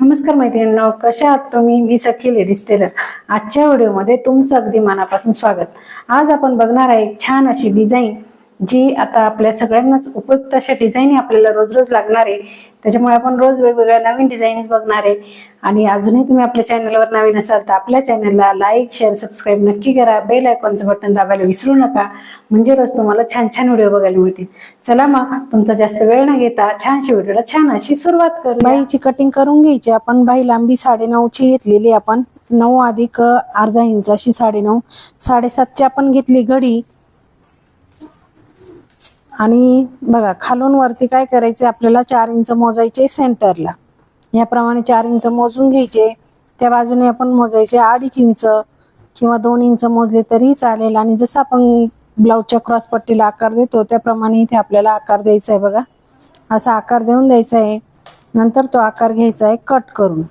नमस्कार मैत्रिणींनो कशा आहात तुम्ही? मी सखी लेडीज टेलर आजच्या व्हिडिओमध्ये तुमचं अगदी मनापासून स्वागत. आज आपण बघणार आहे छान अशी डिझाईन जी आता आपल्या सगळ्यांनाच उपयुक्त अशा डिझाईन आपल्याला रोज रोज लागणार आहे. त्याच्यामुळे आपण रोज वेगवेगळ्या नवीन डिझाईन्स बघणार आहे. आणि अजूनही तुम्ही आपल्या चॅनलवर नवीन असाल तर आपल्या चॅनलला लाईक शेअर सबस्क्राईब नक्की करा. बेल आयकॉनचं बटन दाबायला विसरू नका. म्हणजे रोज तुम्हाला छान छान व्हिडिओ बघायला मिळतील. चला मग तुमचा जास्त वेळ न घेता छानशी व्हिडिओला छान अशी सुरुवात करू बाईची कटिंग करून घ्यायची. आपण बाई लांबी साडे नऊची घेतलेली आपण. नऊ अधिक अर्धा इंच अशी साडे नऊ साडेसातची आपण घेतली घडी. आणि बघा खालून वरती काय करायचे आपल्याला? चार इंच मोजायचे सेंटरला. याप्रमाणे चार इंच मोजून घ्यायचे. त्या बाजूने आपण मोजायचे अडीच इंच किंवा दोन इंच मोजले तरी चालेल. आणि जसं आपण ब्लाऊजच्या क्रॉस पट्टीला आकार देतो त्याप्रमाणे इथे आपल्याला आकार द्यायचा आहे बघा. असा आकार देऊन द्यायचा आहे. नंतर तो आकार घ्यायचा आहे कट करून.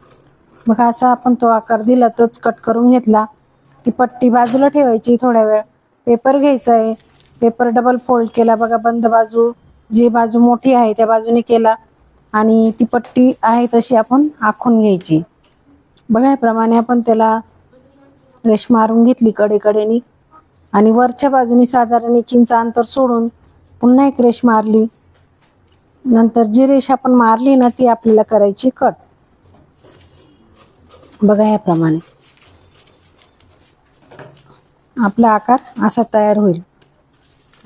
बघा असा आपण तो आकार दिला तोच कट करून घेतला. ती पट्टी बाजूला ठेवायची थोड्या वेळ. पेपर घ्यायचा आहे. पेपर डबल फोल्ड केला बघा बंद बाजू. जी बाजू मोठी आहे त्या बाजूने केला. आणि ती पट्टी आहे तशी आपण आखून घ्यायची. बघा याप्रमाणे आपण त्याला रेश मारून घेतली कडेकडेनी. आणि वरच्या बाजूने साधारण एक इंच अंतर सोडून पुन्हा एक रेश मारली. नंतर जी रेष आपण मारली ना ती आपल्याला करायची कट. बघा याप्रमाणे. आपला आकार असा तयार होईल.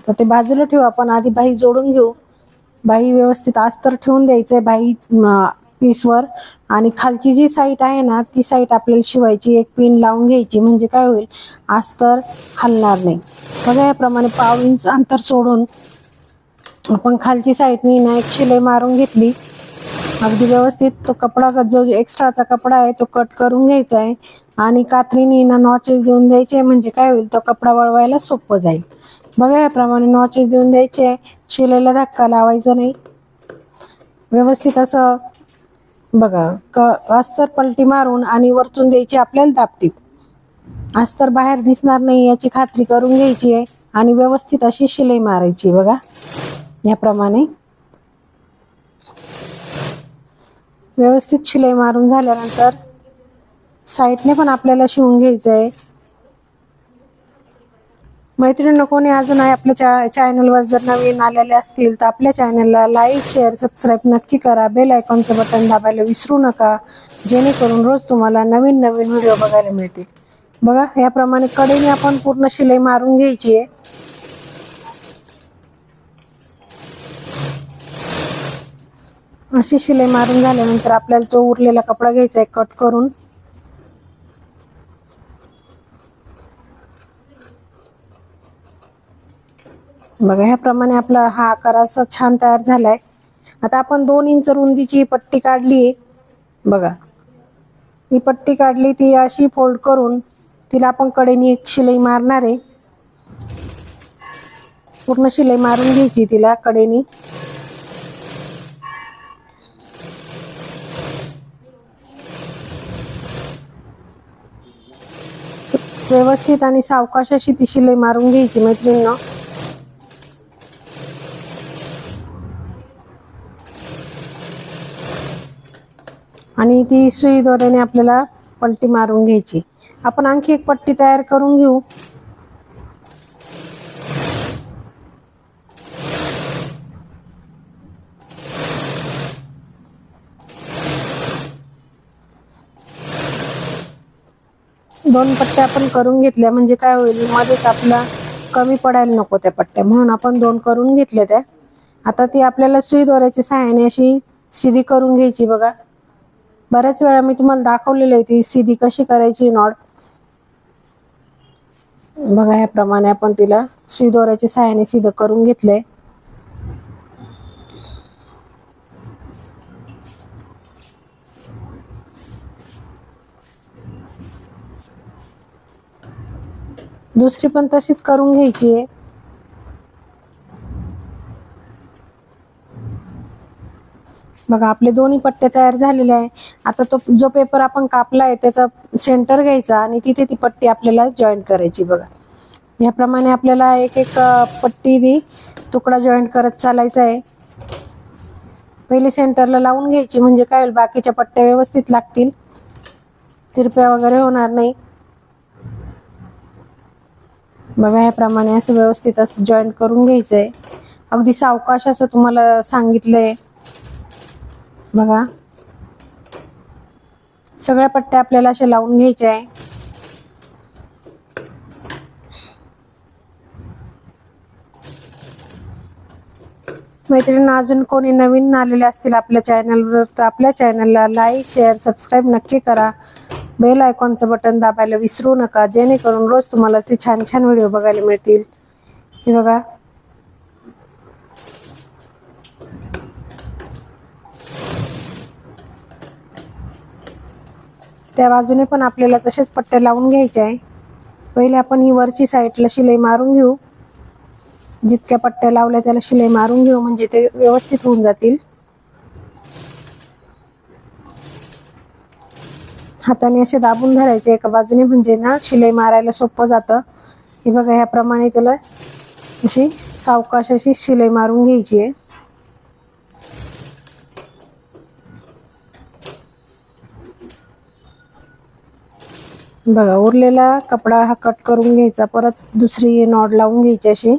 तर ते बाजूला ठेवू आपण आधी बाही जोडून घेऊ. बाही व्यवस्थित अस्तर ठेवून द्यायचंय बाही पीसवर आणि खालची जी साईट आहे ना ती साईट आपल्याला शिवायची एक पिन लावून घ्यायची म्हणजे काय होईल? अस्तर हलणार नाही. बघा याप्रमाणे पाव इंच अंतर सोडून आपण खालची साईडनी ना एक शिलाई मारून घेतली. अगदी व्यवस्थित तो कपडा जो एक्स्ट्राचा कपडा आहे तो कट करून घ्यायचा आहे आणि कात्रीने ना नॉचेस देऊन द्यायचे म्हणजे काय होईल? तो कपडा वळवायला सोपं जाईल. बघा याप्रमाणे नॉचेस देऊन द्यायचे. शिलेला धक्का लावायचा नाही. व्यवस्थित असं बघा क अस्तर पलटी मारून आणि वरतून द्यायची आपल्याला दापटीप. अस्तर बाहेर दिसणार नाही याची खात्री करून घ्यायची आहे. आणि व्यवस्थित अशी शिलाई मारायची बघा. याप्रमाणे. व्यवस्थित शिलाई मारून झाल्यानंतर साईडने पण आपल्याला शिवून घ्यायचं आहे मैत्रिणी कोणी अजून आहे आपल्या चा चॅनलवर जर नवीन आलेले असतील तर आपल्या चॅनलला लाईक शेअर सबस्क्राईब नक्की करा. बेल आयकॉनचं बटन दाबायला विसरू नका. जेणेकरून रोज तुम्हाला नवीन नवीन व्हिडिओ बघायला मिळतील. बघा याप्रमाणे कडेने आपण पूर्ण शिलाई मारून घ्यायची आहे. अशी शिलाई मारून झाल्यानंतर आपल्याला तो उरलेला कपडा घ्यायचा आहे. कट करून बघा ह्याप्रमाणे आपला हा आकार असा छान तयार झालाय. आता आपण दोन इंच रुंदीची पट्टी काढली बघा ही पट्टी काढली ती अशी फोल्ड करून तिला आपण कडेने एक शिलाई मारणार आहे. पूर्ण शिलाई मारून घ्यायची तिला कडेनी. व्यवस्थित आणि सावकाश अशी ती शिलाई मारून घ्यायची मैत्रिणीनं. आणि ती सुई दोऱ्याने आपल्याला पलटी मारून घ्यायची. आपण आणखी एक पट्टी तयार करून घेऊ. दोन पट्ट्या आपण करून घेतल्या म्हणजे काय होईल मध्येच आपला कमी पडायला नको त्या पट्ट्या. म्हणून आपण दोन करून घेतल्या त्या. आता ती आपल्याला सुई दोऱ्याच्या सहाय्याने अशी सिधी करून घ्यायची बघा. बऱ्याच वेळा मी तुम्हाला दाखवलेली आहे ती सिधी कशी करायची नॉट. बघा याप्रमाणे आपण तिला सुई दोऱ्याच्या सहाय्याने सिध करून घेतलंय. दुसरी पण तशीच करून घ्यायची आहे. बघा आपले दोन्ही पट्टे तयार झालेले आहे. आता तो जो पेपर आपण कापला आहे त्याचा सेंटर घ्यायचा आणि तिथे ती पट्टी आपल्याला जॉईंट करायची बघा. ह्याप्रमाणे आपल्याला एक एक पट्टी दी तुकडा जॉईंट करत चालायचा आहे. पहिले सेंटरला लावून घ्यायची म्हणजे काय होईल बाकीच्या पट्ट्या व्यवस्थित लागतील. तिरप्या वगैरे होणार नाही. बघा याप्रमाणे असं व्यवस्थित असं जॉईंट करून घ्यायचं आहे अगदी सावकाश असं तुम्हाला सांगितलंय. बघा. सगळ्या पट्ट्या आपल्याला अशा लावून घ्यायच्या आहे. मैत्रिणींना अजून कोणी नवीन आलेले असतील आपल्या चॅनलवर तर आपल्या चॅनलला लाईक शेअर सबस्क्राईब नक्की करा. बेल आयकॉनचं बटन दाबायला विसरू नका. जेणेकरून रोज तुम्हाला असे छान छान व्हिडिओ बघायला मिळतील. हे बघा. त्या बाजूने पण आपल्याला तसेच पट्टे लावून घ्यायचे आहे. पहिले आपण ही वरची साईडला शिलाई मारून घेऊ. जितक्या पट्ट्या लावल्या त्याला शिलाई मारून घेऊ म्हणजे ते व्यवस्थित होऊन जातील. हाताने असे दाबून धरायचे एका बाजूने म्हणजे ना शिलाई मारायला सोपं जातं. हे बघा ह्याप्रमाणे त्याला अशी सावकाश अशी शिलाई मारून घ्यायची आहे. बघा उरलेला कपडा हा कट करून घ्यायचा. परत दुसरी नॉड लावून घ्यायची अशी.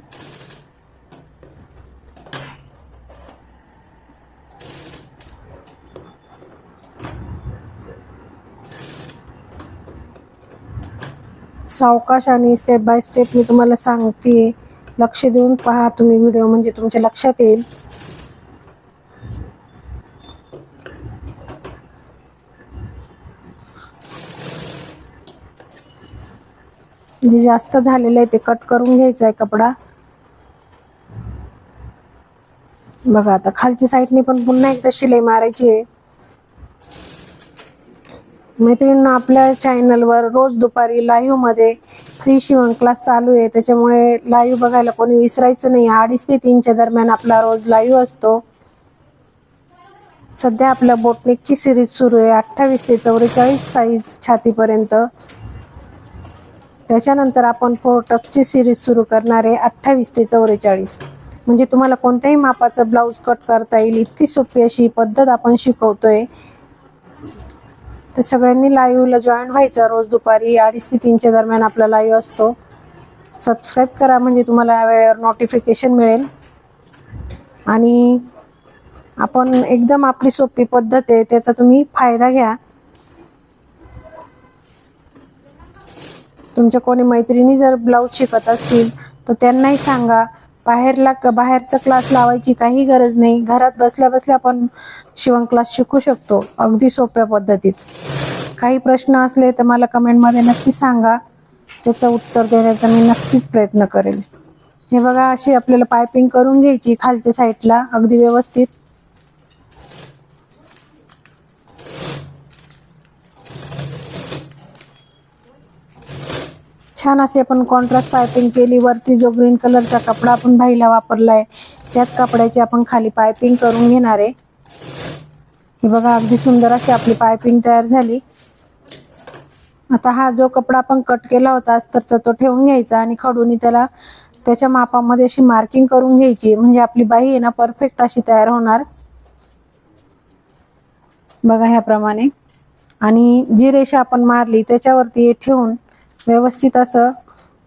सावकाश आणि स्टेप बाय स्टेप मी तुम्हाला सांगते. लक्ष देऊन पहा तुम्ही व्हिडिओ म्हणजे तुमच्या लक्षात येईल. जे जास्त झालेलं आहे ते कट करून घ्यायचं आहे कपडा. बघा आता खालच्या साईडने पण पुन्हा एकदा शिलाई मारायची आहे. मैत्रिणींना आपल्या चॅनलवर रोज दुपारी लाईव्हमध्ये फ्री शिवण क्लास चालू आहे. त्याच्यामुळे लाईव्ह बघायला कोणी विसरायचं नाही. अडीच ते तीनच्या दरम्यान आपला रोज लाईव्ह असतो. सध्या आपल्या बोटनिकची सिरीज सुरू आहे. अठ्ठावीस ते चौवेचाळीस साईज छातीपर्यंत. त्याच्यानंतर आपण फोरटक्सची सिरीज सुरू करणार आहे अठ्ठावीस ते चौवेचाळीस. म्हणजे तुम्हाला कोणत्याही मापाचं ब्लाऊज कट करता येईल इतकी सोपी अशी पद्धत आपण शिकवतोय. तर सगळ्यांनी लाईव्हला जॉईन व्हायचं. रोज दुपारी अडीच ते तीनच्या दरम्यान आपला लाईव्ह असतो. सबस्क्राईब करा म्हणजे तुम्हाला या वेळेवर नोटिफिकेशन मिळेल. आणि आपण एकदम आपली सोपी पद्धत आहे त्याचा तुम्ही फायदा घ्या. तुमच्या कोणी मैत्रिणी जर ब्लाऊज शिकत असतील तर त्यांनाही सांगा. बाहेरला बाहेरचा क्लास लावायची काही गरज नाही. घरात बसल्या बसल्या आपण शिवण क्लास शिकू शकतो. अगदी सोप्या पद्धतीत. काही प्रश्न असले तर मला कमेंटमध्ये नक्की सांगा. त्याचं उत्तर देण्याचा मी नक्कीच प्रयत्न करेल. हे बघा अशी आपल्याला पायपिंग करून घ्यायची खालच्या साईडला अगदी व्यवस्थित. छान असे आपण कॉन्ट्रास्ट पायपिंग केली. वरती जो ग्रीन कलरचा कपडा आपण बाईला आहे त्याच कपड्याची आपण खाली पायपिंग करून घेणार आहे. हे बघा अगदी सुंदर अशी आपली पायपिंग तयार झाली. आता हा जो कपडा आपण कट केला होता अस्तरचा तो ठेवून घ्यायचा आणि खडूनी त्याला त्याच्या मापामध्ये अशी मार्किंग करून घ्यायची. म्हणजे आपली बाई आहे ना परफेक्ट अशी तयार होणार. बघा ह्याप्रमाणे. आणि जी रेषा आपण मारली त्याच्यावरती ठेवून व्यवस्थित असं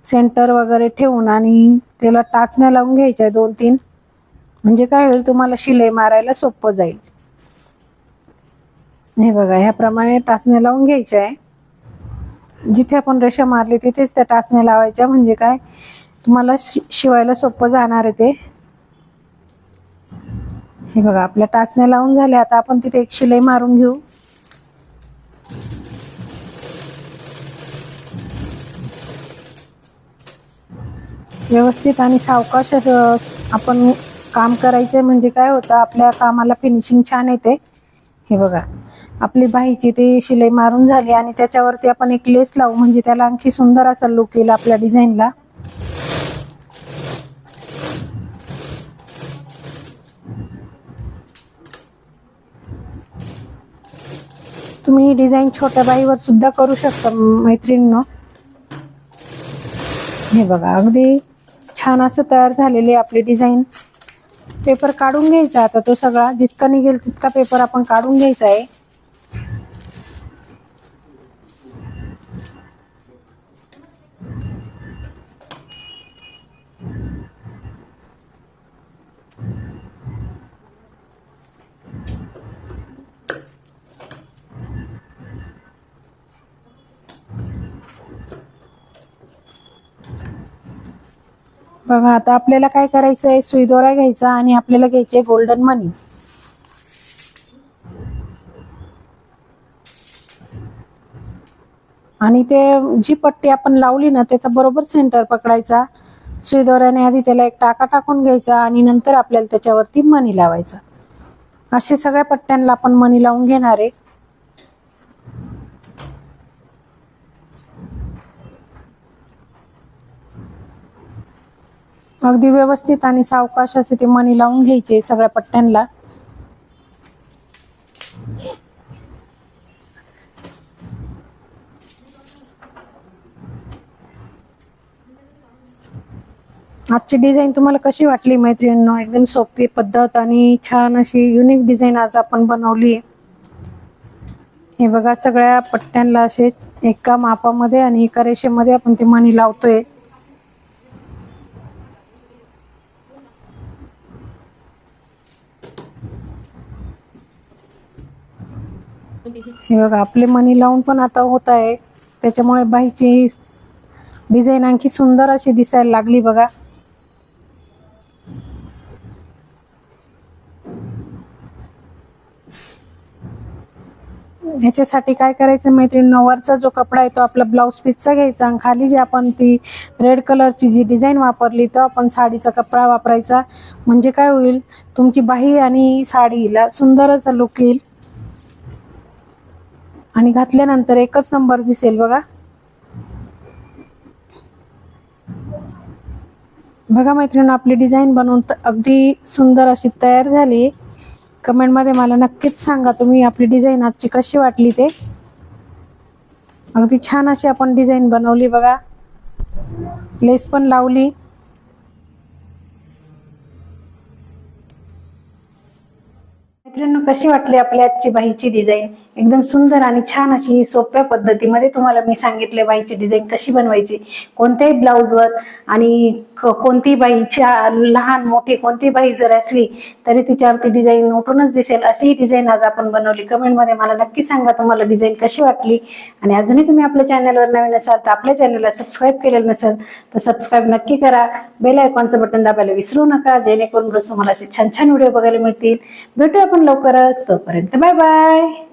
सेंटर वगैरे ठेवून आणि त्याला टाचण्या लावून घ्यायच्या दोन तीन. म्हणजे काय होईल तुम्हाला शिलाई मारायला सोपं जाईल. हे बघा ह्याप्रमाणे टाचण्या लावून घ्यायच्या आहे. जिथे आपण रेषा मारली तिथेच त्या टाचण्या लावायच्या. म्हणजे काय तुम्हाला शि शिवायला सोपं जाणार आहे ते. हे बघा आपल्या टाचण्या लावून झाल्या. आता आपण तिथे एक शिलाई मारून घेऊ. व्यवस्थित आणि सावकाश असं आपण काम करायचं म्हणजे काय होतं आपल्या कामाला फिनिशिंग छान येते. हे बघा आपली बाईची ती शिलाई मारून झाली आणि त्याच्यावरती आपण एक लेस लावू म्हणजे त्याला आणखी सुंदर असा लुक येईल आपल्या डिझाईनला तुम्ही ही डिझाईन छोट्या बाईवर सुद्धा करू शकता मैत्रिणीनं. हे बघा अगदी छान असं तयार झालेली आहे आपली डिझाईन पेपर काढून घ्यायचा आता तो सगळा जितका निघेल तितका पेपर आपण काढून घ्यायचा आहे. बघा आता आपल्याला काय करायचं आहे सुईदोरा घ्यायचा आणि आपल्याला घ्यायचे गोल्डन मनी आणि ते जी पट्टी आपण लावली ना त्याचा बरोबर सेंटर पकडायचा. सुईदोऱ्याने आधी त्याला एक टाका टाकून घ्यायचा आणि नंतर आपल्याला त्याच्यावरती मनी लावायचा. असे सगळ्या पट्ट्यांना आपण मनी लावून घेणार आहे. अगदी व्यवस्थित आणि सावकाश असे ते मणी लावून घ्यायचे सगळ्या पट्ट्यांना आजची डिझाईन तुम्हाला कशी वाटली मैत्रिणींनो? एकदम सोपी पद्धत आणि छान अशी युनिक डिझाईन आज आपण बनवली आहे. हे बघा सगळ्या पट्ट्यांना असे एका मापामध्ये आणि एका रेषेमध्ये आपण ते मणी लावतोय. हे बघा आपले मनी लावून पण आता होत आहे. त्याच्यामुळे बाईची डिझाईन आणखी सुंदर अशी दिसायला लागली बघा. ह्याच्यासाठी काय करायचं मैत्रीण वरचा जो कपडा आहे तो आपला ब्लाऊज पीसचा घ्यायचा आणि खाली जी आपण ती रेड कलरची जी डिझाईन वापरली तर आपण साडीचा कपडा वापरायचा. म्हणजे काय होईल? तुमची बाही आणि साडीला सुंदर असा लुक येईल. आणि घातल्यानंतर एकच नंबर दिसेल बघा. बघा मैत्रिणी आपली डिझाईन बनवून अगदी सुंदर अशी तयार झाली. कमेंटमध्ये मला नक्कीच सांगा तुम्ही आपली डिझाईन आजची कशी वाटली ते. अगदी छान अशी आपण डिझाईन बनवली बघा. लेस पण लावली. मैत्रिणी कशी वाटली आपल्या आजची बाईची डिझाईन एकदम सुंदर आणि छान अशी सोप्या पद्धतीमध्ये तुम्हाला मी सांगितले बाईची डिझाईन कशी बनवायची कोणत्याही ब्लाऊजवर आणि क- बाईच्या लहान मोठी कोणती बाई जर असली तरी तिच्यावरती डिझाईन उठूनच दिसेल. अशी डिझाईन आज आपण बनवली. कमेंटमध्ये मला नक्की सांगा तुम्हाला डिझाईन कशी वाटली. आणि अजूनही तुम्ही आपल्या चॅनलवर नवीन असाल तर आपल्या चॅनलला सबस्क्राईब केलेलं नसेल तर सबस्क्राईब नक्की करा. बेल आयकॉनचं बटन दाबायला विसरू नका. जेणेकरून रोज तुम्हाला असे छान छान व्हिडिओ बघायला मिळतील. भेटू आपण लवकरच. तोपर्यंत बाय बाय